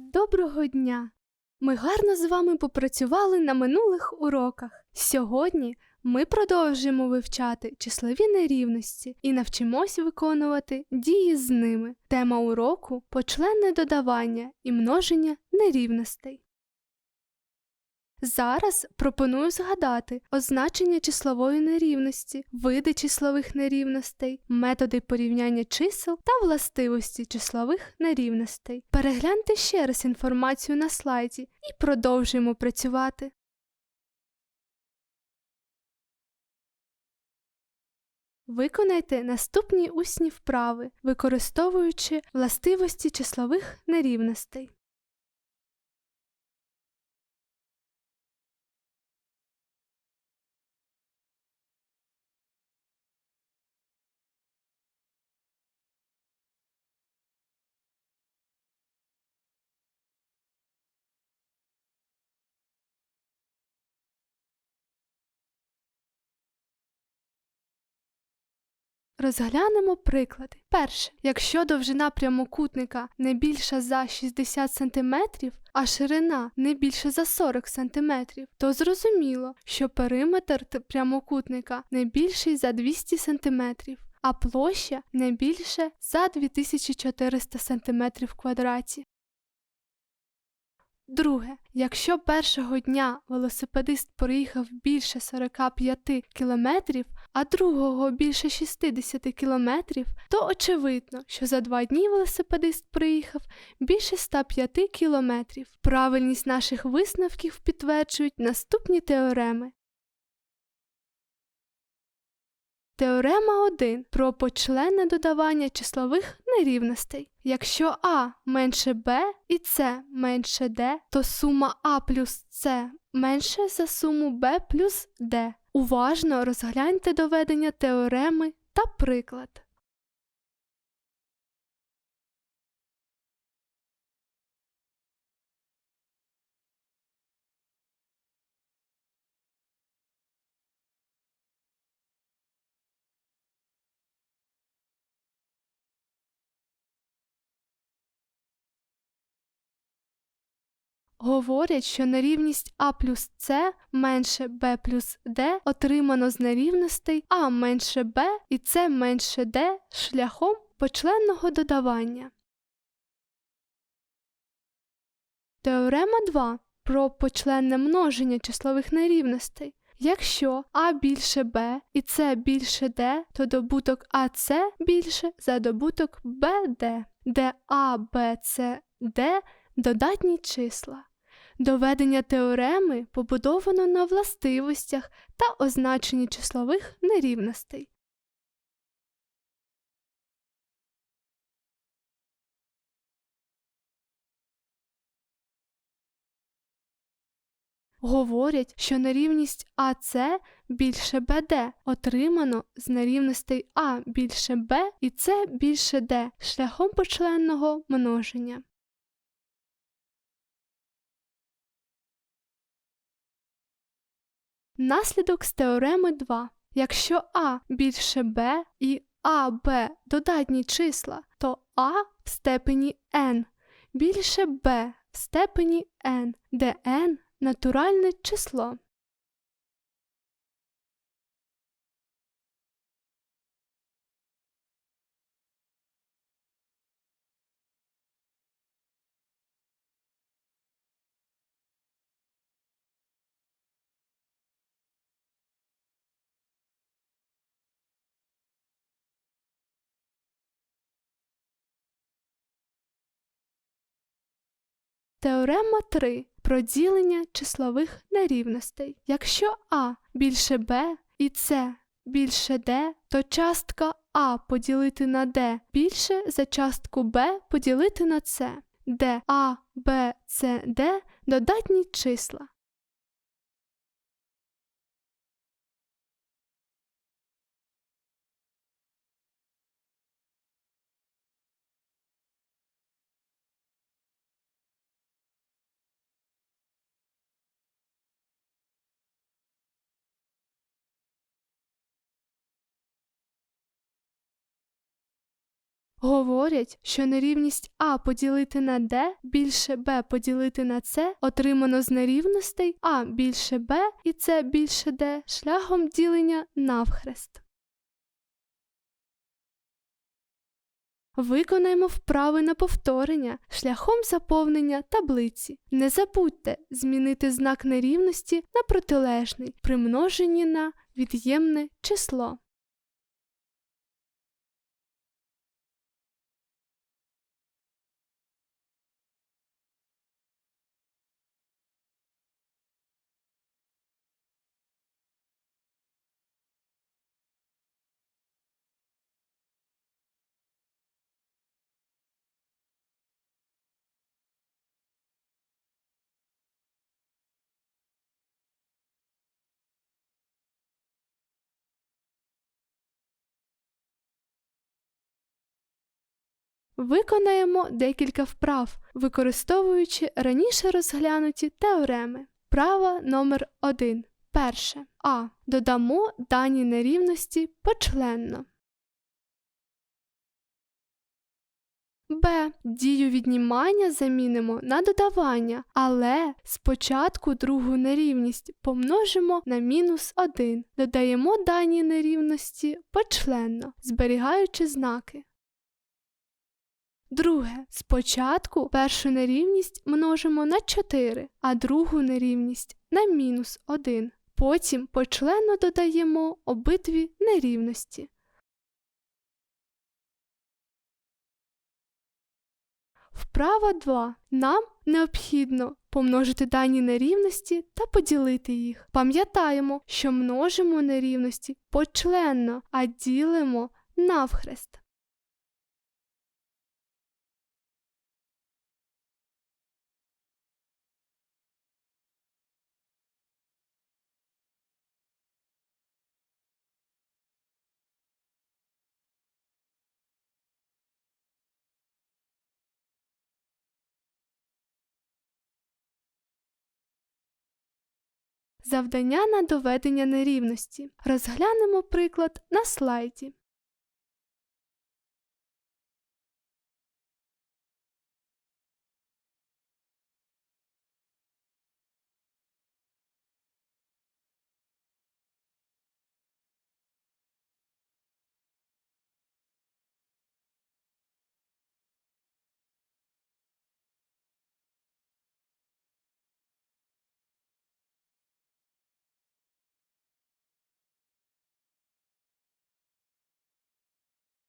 Доброго дня! Ми гарно з вами попрацювали на минулих уроках. Сьогодні ми продовжимо вивчати числові нерівності і навчимось виконувати дії з ними. Тема уроку почленне додавання і множення нерівностей. Зараз пропоную згадати означення числової нерівності, види числових нерівностей, методи порівняння чисел та властивості числових нерівностей. Перегляньте ще раз інформацію на слайді і продовжуємо працювати. Виконайте наступні усні вправи, використовуючи властивості числових нерівностей. Розглянемо приклади. Перше, якщо довжина прямокутника не більша за 60 см, а ширина не більше за 40 см, то зрозуміло, що периметр прямокутника не більший за 200 см, а площа не більше за 2400 см квадраті. Друге, якщо першого дня велосипедист проїхав більше 45 кілометрів, а другого більше 60 кілометрів, то очевидно, що за два дні велосипедист проїхав більше 105 кілометрів. Правильність наших висновків підтверджують наступні теореми. Теорема 1 про почленне додавання числових нерівностей. Якщо А менше Б і С менше Д, то сума А плюс С менше за суму Б плюс Д. Уважно розгляньте доведення теореми та приклад. Говорять, що нерівність А плюс С менше Б плюс Д отримано з нерівностей А менше Б і С менше Д шляхом почленного додавання. Теорема 2 про почленне множення числових нерівностей. Якщо А більше Б і С більше Д, то добуток АС більше за добуток БД, де А, Б, С, Д додатні числа. Доведення теореми побудовано на властивостях та означенні числових нерівностей. Говорять, що нерівність АС більше БД отримано з нерівностей А більше Б і С більше Д шляхом почленного множення. Наслідок з теореми 2. Якщо А більше Б і АБ додатні числа, то А в степені n більше Б в степені n, де n натуральне число. Теорема 3 про ділення числових нерівностей. Якщо А більше Б і С більше Д, то частка А поділити на Д більше за частку Б поділити на С, де А, Б, С, Д додатні числа. Говорять, що нерівність А поділити на Д більше Б поділити на С отримано з нерівностей А більше Б і С більше Д шляхом ділення навхрест. Виконаємо вправи на повторення шляхом заповнення таблиці. Не забудьте змінити знак нерівності на протилежний при множенні на від'ємне число. Виконаємо декілька вправ, використовуючи раніше розглянуті теореми. Права номер 1 Перше. А. Додамо дані нерівності почленно. Б. Дію віднімання замінимо на додавання, але спочатку другу нерівність помножимо на мінус 1. Додаємо дані нерівності почленно, зберігаючи знаки. Друге. Спочатку першу нерівність множимо на 4, а другу нерівність на мінус 1. Потім почленно додаємо обидві нерівності. Вправа 2. Нам необхідно помножити дані нерівності та поділити їх. Пам'ятаємо, що множимо нерівності почленно, а ділимо навхрест. Завдання на доведення нерівності. Розглянемо приклад на слайді.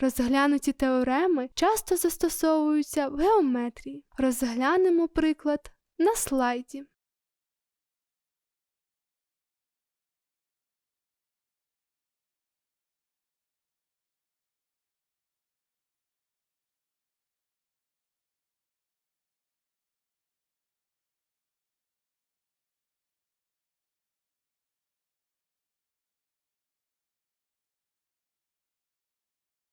Розглянуті теореми часто застосовуються в геометрії. Розглянемо приклад на слайді.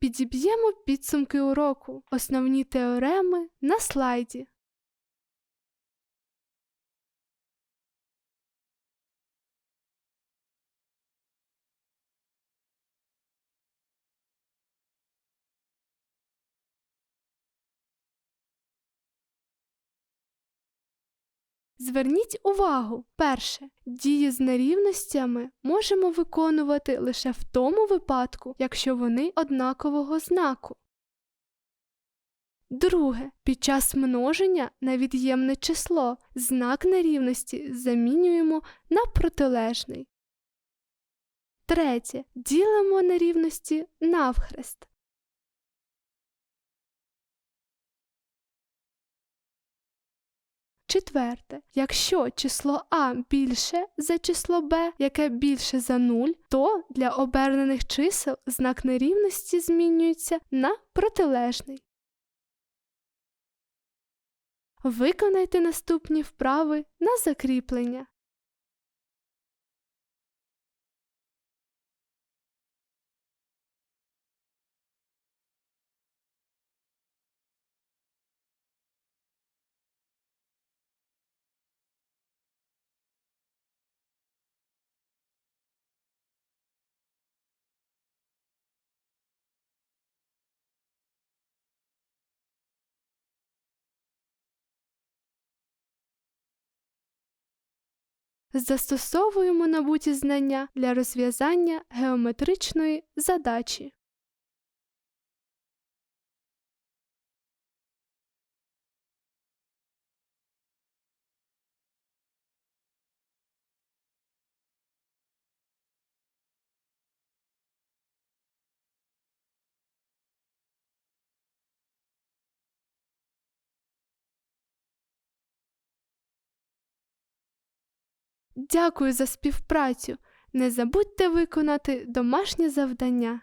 Підіб'ємо підсумки уроку, основні теореми на слайді. Зверніть увагу, перше, дії з нерівностями можемо виконувати лише в тому випадку, якщо вони однакового знаку. Друге, під час множення на від'ємне число знак нерівності замінюємо на протилежний. Третє. Ділимо нерівності навхрест. Четверте, якщо число А більше за число Б, яке більше за 0, то для обернених чисел знак нерівності змінюється на протилежний. Виконайте наступні вправи на закріплення. Застосовуємо набуті знання для розв'язання геометричної задачі. Дякую за співпрацю. Не забудьте виконати домашнє завдання.